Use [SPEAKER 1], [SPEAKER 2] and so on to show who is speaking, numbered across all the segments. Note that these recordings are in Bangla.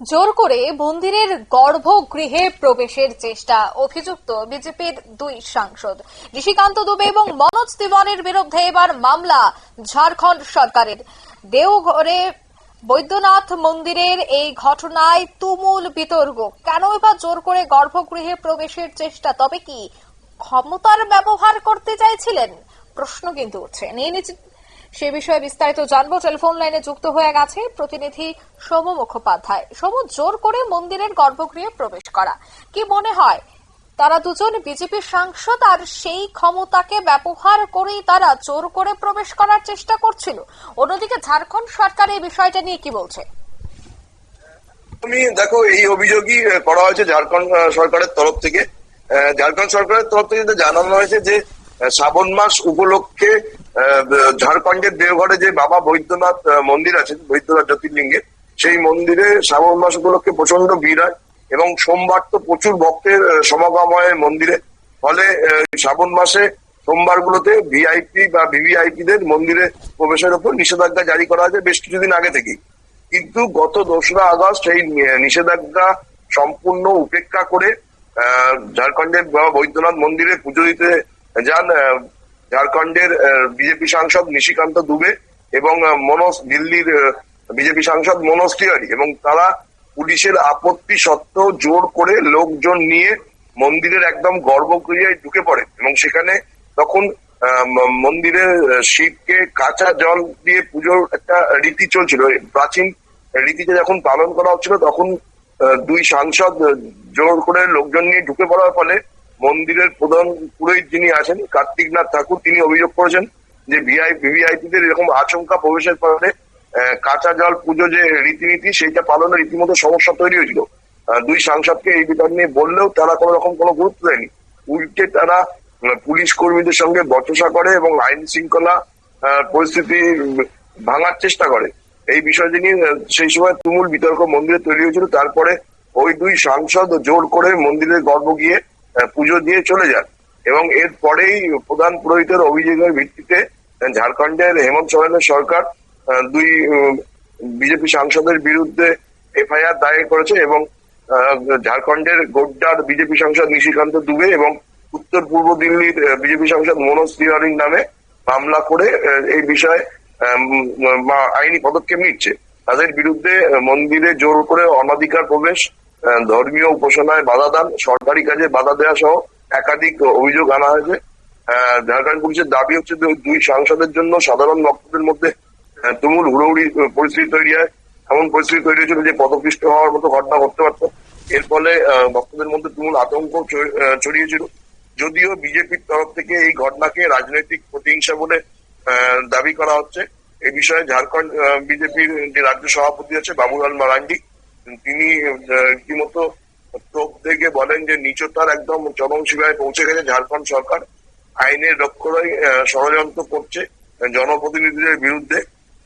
[SPEAKER 1] জোর করে মন্দিরের গর্ভগৃহে প্রবেশের চেষ্টা, অভিযুক্ত বিজেপির দুই সাংসদ। ঋষিকান্ত দুবে এবং মনোজ তিওয়ারির বিরুদ্ধে এবার মামলা, ঝাড়খণ্ড সরকারের। দেওঘরে বৈদ্যনাথ মন্দিরের এই ঘটনায় তুমুল বিতর্ক। কেন এবার জোর করে গর্ভগৃহে প্রবেশের চেষ্টা? তবে কি ক্ষমতার ব্যবহার করতে চাইছিলেন? প্রশ্ন কিন্তু উঠছে। নিয়ে সে বিষয়ে বিস্তারিত জানব। টেলিফোন লাইনে যুক্ত হয়ে গেছে প্রতিনিধি সোম মুখোপাধ্যায়। সোম, জোর করে মন্দিরের গর্ভগৃহে প্রবেশ করা। কি মনে হয়, তারা দুজন বিজেপির সাংসদ আর সেই ক্ষমতাকে ব্যবহার করেই তারা জোর করে প্রবেশ করার চেষ্টা করছিল? অন্যদিকে ঝাড়খণ্ড সরকার এই বিষয়টা নিয়ে কি বলছে?
[SPEAKER 2] তুমি দেখো, এই অভিযোগই করা হয়েছে ঝাড়খণ্ড সরকারের তরফ থেকে। ঝাড়খণ্ড সরকারের তরফ থেকে জানানো হয়েছে যে শ্রাবণ মাস উপলক্ষে ঝাড়খণ্ডের দেওঘরে যে বাবা বৈদ্যনাথ মন্দির আছে, বৈদ্যনাথ জ্যোতির্লিঙ্গের, সেই মন্দিরে শ্রাবণ মাস উপলক্ষে প্রচণ্ড ভিড় হয় এবং সোমবার তো প্রচুর ভক্তের সমাগম হয় মন্দিরে। ফলে শ্রাবণ মাসে সোমবার গুলোতে ভিআইপি বা ভিভিআইপি দের মন্দিরে প্রবেশের উপর নিষেধাজ্ঞা জারি করা হয়েছে বেশ কিছুদিন আগে থেকেই। কিন্তু গত দোসরা আগস্ট নি- নিষেধাজ্ঞা সম্পূর্ণ উপেক্ষা করে ঝাড়খণ্ডের বৈদ্যনাথ মন্দিরে পুজো দিতে যান ঝাড়খণ্ডের বিজেপি সাংসদ নিশিকান্ত দুবে এবং মনোজ, দিল্লির বিজেপি সাংসদ মনোজ তিওয়ারি এবং তারা পুলিশের আপত্তি সত্ত্বেও জোর করে লোকজন নিয়ে মন্দিরের একদম গর্ভগৃহে ঢুকে পড়ে এবং সেখানে তখন মন্দিরের শিবকে কাঁচা জল দিয়ে পুজোর একটা রীতি চলছিল। প্রাচীন রীতিতে যখন পালন করা হচ্ছিল তখন দুই সাংসদ জোর করে লোকজন নিয়ে ঢুকে পড়ার ফলে মন্দিরের প্রধান পুরোহিত যিনি আছেন, কার্তিকনাথ ঠাকুর, তিনি অভিযোগ করেছেন যে ভিআই, ভিভিআইপিদের এরকম আচমকা প্রবেশের ফলে কাঁচা জল পুজো যে রীতিনীতি, সেইটা পালনে রীতিমতো সমস্যা তৈরি হয়েছিল। দুই সাংসদকে এই বিষয় নিয়ে বললেও তারা কোনো রকম কোনো গুরুত্ব দেয়নি। উল্টে তারা পুলিশ কর্মীদের সঙ্গে বচসা করে এবং আইন শৃঙ্খলা পরিস্থিতি ভাঙার চেষ্টা করে। এই বিষয়টি নিয়ে সেই সময় তুমুল বিতর্ক মন্দিরে তৈরি হয়েছিল। তারপরে ওই দুই সাংসদ জোর করে মন্দিরের গর্ভ গিয়ে পুজো দিয়ে চলে যান। এবং এর পরেই প্রধান পুরোহিতের অভিযোগের ভিত্তিতে ঝাড়খণ্ডের হেমন্ত সোরেনের সরকার দুই বিজেপি সাংসদের বিরুদ্ধে এফআইআর দায়ের করেছে এবং ঝাড়খণ্ডের গোড্ডার বিজেপি সাংসদ নিশিকান্ত দুবে এবং উত্তর পূর্ব দিল্লির বিজেপি সাংসদ মনোজ তিওয়ারির নামে মামলা করে এই বিষয়ে আইনি পদক্ষেপ নিচ্ছে। তাদের বিরুদ্ধে মন্দিরে জোর করে অনাধিকার প্রবেশ ধর্মীয় উপাসনায় বাধা দান, সরকারি কাজে বাধা দেওয়া সহ একাধিক অভিযোগ আনা হয়েছে। ঝাড়খণ্ড পুলিশের দাবি হচ্ছে দুই সাংসদের জন্য সাধারণ ভক্তদের মধ্যে তুমুল হুড়োহুড়ি পরিস্থিতি তৈরি হয়। এমন পরিস্থিতি তৈরি হয়েছিল যে পদপৃষ্ট হওয়ার মতো ঘটনা ঘটতে পারত। এর ফলে ভক্তদের মধ্যে তুমুল আতঙ্ক ছড়িয়েছিল যদিও বিজেপির তরফ থেকে এই ঘটনাকে রাজনৈতিক প্রতিহিংসা বলে দাবি করা হচ্ছে। এই বিষয়ে ঝাড়খণ্ড বিজেপির যে রাজ্য সভাপতি আছে, বাবুলাল মারান্ডি তিনি রীতিমতো তোপ দেখে বলেন যে নিচতার একদম চরম সীমায় পৌঁছে গেছে ঝাড়খণ্ড সরকার। আইনের আহ, ষড়যন্ত্র করছে জনপ্রতিনিধিদের বিরুদ্ধে।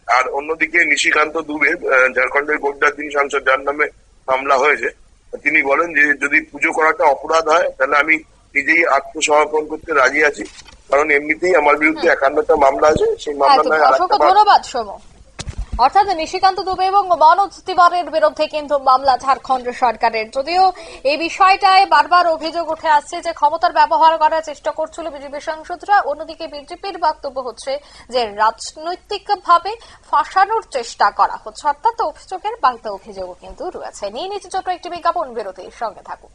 [SPEAKER 2] আর অন্যদিকে নিশিকান্ত দুবে ঝাড়খণ্ডের গোড্ডার তিনি সাংসদ যার নামে মামলা হয়েছে তিনি বলেন যে যদি পুজো করাটা অপরাধ হয় তাহলে আমি নিজেই আত্মসমর্পণ করতে রাজি আছি। কারণ এমনিতেই আমার বিরুদ্ধে একান্নটা মামলা আছে সেই মামলা
[SPEAKER 1] অসংখ্য
[SPEAKER 2] একটা
[SPEAKER 1] ধন্যবাদ অর্থাৎ নিশিকান্ত দুবে এবং মনোজ তিওয়ারির বিরুদ্ধে কিন্তু মামলা ঝাড়খণ্ড সরকারের। যদিও এই বিষয়টায় বারবার অভিযোগ উঠে আসছে যে ক্ষমতার ব্যবহার করার চেষ্টা করছিল বিজেপি সাংসদরা, অন্যদিকে বিজেপির বক্তব্য হচ্ছে যে রাজনৈতিকভাবে ফাঁসানোর চেষ্টা করা হচ্ছে। অর্থাৎ অভিযোগের বাড়িতে অভিযোগও কিন্তু রয়েছে। নিয়ে নিচে ছোট একটি বিজ্ঞাপন বিরতির সঙ্গে থাকুন।